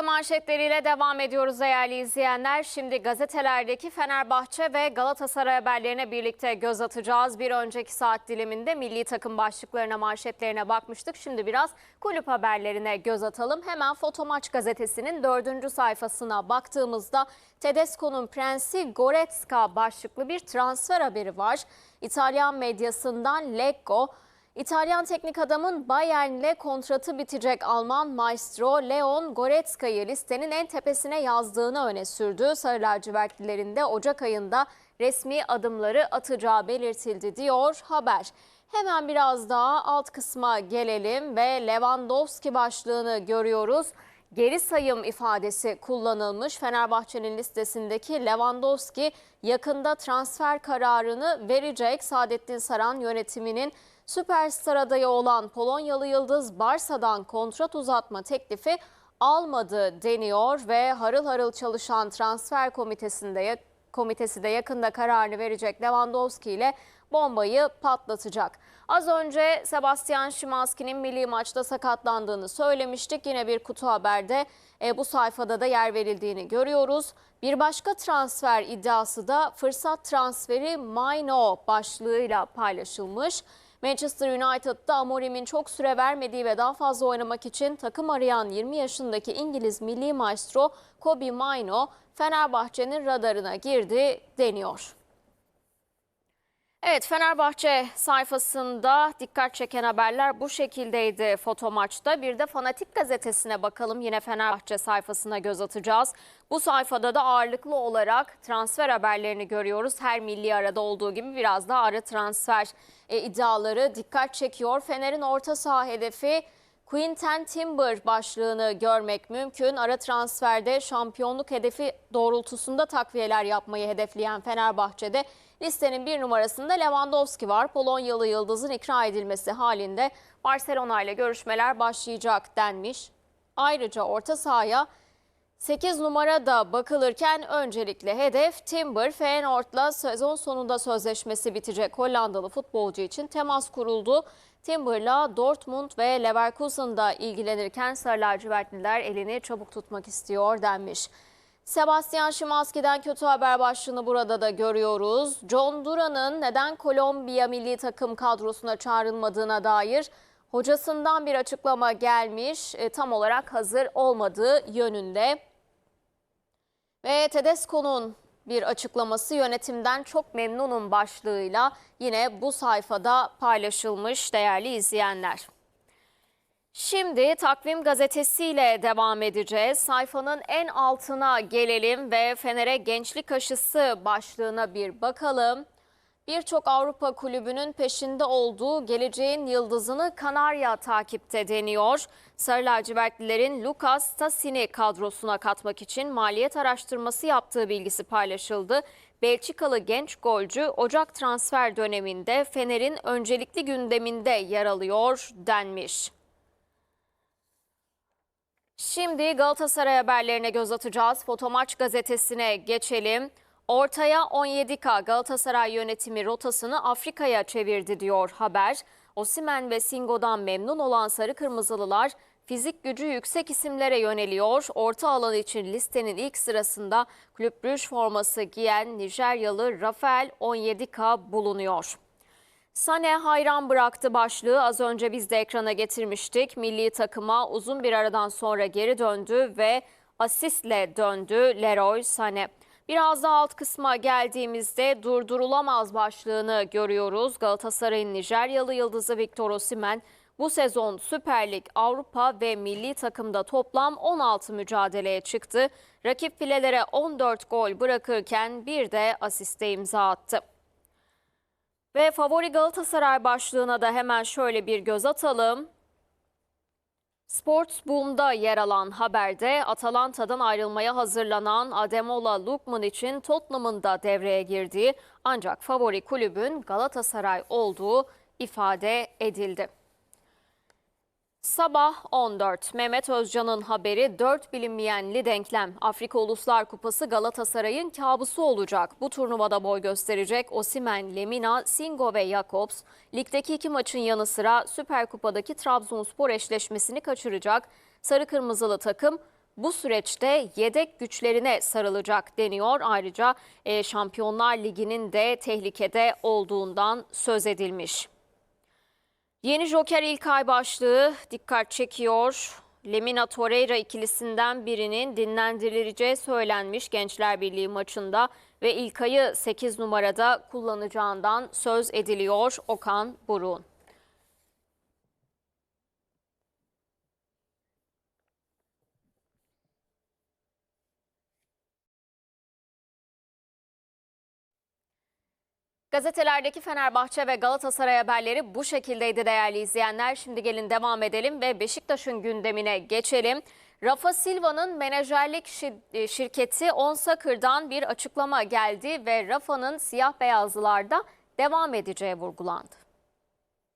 Manşetleriyle devam ediyoruz değerli izleyenler. Şimdi gazetelerdeki Fenerbahçe ve Galatasaray haberlerine birlikte göz atacağız. Bir önceki saat diliminde milli takım başlıklarına, manşetlerine bakmıştık. Şimdi biraz kulüp haberlerine göz atalım. Hemen Fotomaç gazetesinin dördüncü sayfasına baktığımızda Tedesco'nun prensi Goretzka başlıklı bir transfer haberi var. İtalyan medyasından Lecco, İtalyan teknik adamın Bayern'le kontratı bitecek Alman maestro Leon Goretzka'yı listenin en tepesine yazdığını öne sürdü. Sarı lacivertlilerin de Ocak ayında resmi adımları atacağı belirtildi diyor haber. Hemen biraz daha alt kısma gelelim ve Lewandowski başlığını görüyoruz. Geri sayım ifadesi kullanılmış. Fenerbahçe'nin listesindeki Lewandowski yakında transfer kararını verecek. Saadettin Saran yönetiminin süperstar adayı olan Polonyalı Yıldız Barsa'dan kontrat uzatma teklifi almadı deniyor ve harıl harıl çalışan transfer komitesinde komitesi de yakında kararını verecek Lewandowski ile bombayı patlatacak. Az önce Sebastian Szymanski'nin milli maçta sakatlandığını söylemiştik. Yine bir kutu haberde e, bu sayfada da yer verildiğini görüyoruz. Bir başka transfer iddiası da fırsat transferi Maino başlığıyla paylaşılmış. Manchester United'da Amorim'in çok süre vermediği ve daha fazla oynamak için takım arayan 20 yaşındaki İngiliz milli maestro Kobe Maino Fenerbahçe'nin radarına girdi deniyor. Evet Fenerbahçe sayfasında dikkat çeken haberler bu şekildeydi foto maçta. Bir de Fanatik gazetesine bakalım yine Fenerbahçe sayfasına göz atacağız. Bu sayfada da ağırlıklı olarak transfer haberlerini görüyoruz. Her milli arada olduğu gibi biraz daha ara transfer e, iddiaları dikkat çekiyor. Fener'in orta saha hedefi Quinten Timber başlığını görmek mümkün. Ara transferde şampiyonluk hedefi doğrultusunda takviyeler yapmayı hedefleyen Fenerbahçe'de listenin bir numarasında Lewandowski var. Polonyalı yıldızın ikra edilmesi halinde Barcelona ile görüşmeler başlayacak denmiş. Ayrıca orta sahaya 8 numara da bakılırken öncelikle hedef Timber Feyenoord'la sezon sonunda sözleşmesi bitecek Hollandalı futbolcu için temas kuruldu. Timber'la Dortmund ve Leverkusen'da ilgilenirken Sarı lacivertliler elini çabuk tutmak istiyor denmiş. Sebastian Szymanski'den kötü haber başlığını burada da görüyoruz. John Duran'ın neden Kolombiya milli takım kadrosuna çağrılmadığına dair hocasından bir açıklama gelmiş. E, tam olarak hazır olmadığı yönünde. Ve Tedesco'nun bir açıklaması yönetimden çok memnunum başlığıyla yine bu sayfada paylaşılmış değerli izleyenler. Şimdi takvim gazetesiyle devam edeceğiz. Sayfanın en altına gelelim ve Fener'e gençlik aşısı başlığına bir bakalım. Birçok Avrupa kulübünün peşinde olduğu geleceğin yıldızını Kanarya takipte deniyor. Sarı lacivertlilerin Lucas Tassin'i kadrosuna katmak için maliyet araştırması yaptığı bilgisi paylaşıldı. Belçikalı genç golcü Ocak transfer döneminde Fener'in öncelikli gündeminde yer alıyor denmiş. Şimdi Galatasaray haberlerine göz atacağız. Fotomaç gazetesine geçelim. Ortaya 17K Galatasaray yönetimi rotasını Afrika'ya çevirdi diyor haber. Osimen ve Singo'dan memnun olan Sarı Kırmızılılar fizik gücü yüksek isimlere yöneliyor. Orta alan için listenin ilk sırasında kulüp Brüj forması giyen Nijeryalı Rafael 17K bulunuyor. Sane hayran bıraktı başlığı az önce biz de ekrana getirmiştik. Milli takıma uzun bir aradan sonra geri döndü ve asistle döndü Leroy Sane. Biraz daha alt kısma geldiğimizde durdurulamaz başlığını görüyoruz. Galatasaray'ın Nijeryalı yıldızı Victor Osimhen bu sezon Süper Lig, Avrupa ve milli takımda toplam 16 mücadeleye çıktı. Rakip filelere 14 gol bırakırken bir de asiste imza attı. Ve favori Galatasaray başlığına da hemen şöyle bir göz atalım. Sports Boom'da yer alan haberde Atalanta'dan ayrılmaya hazırlanan Ademola Lookman için Tottenham'ın da devreye girdiği ancak favori kulübün Galatasaray olduğu ifade edildi. Sabah 14. Mehmet Özcan'ın haberi 4 bilinmeyenli denklem. Afrika Uluslar Kupası Galatasaray'ın kabusu olacak. Bu turnuvada boy gösterecek Osimen, Lemina, Singo ve Jakobs. Ligdeki iki maçın yanı sıra Süper Kupa'daki Trabzonspor eşleşmesini kaçıracak. Sarı Kırmızılı takım bu süreçte yedek güçlerine sarılacak deniyor. Ayrıca e, Şampiyonlar Ligi'nin de tehlikede olduğundan söz edilmiş. Yeni Joker İlkay başlığı dikkat çekiyor. Lemina Torreira ikilisinden birinin dinlendirileceği söylenmiş Gençler Birliği maçında ve İlkay'ı 8 numarada kullanacağından söz ediliyor Okan Burun. Gazetelerdeki Fenerbahçe ve Galatasaray haberleri bu şekildeydi değerli izleyenler. Şimdi gelin devam edelim ve Beşiktaş'ın gündemine geçelim. Rafa Silva'nın menajerlik şi- şirketi Onsakır'dan bir açıklama geldi ve Rafa'nın siyah beyazlılarda devam edeceği vurgulandı.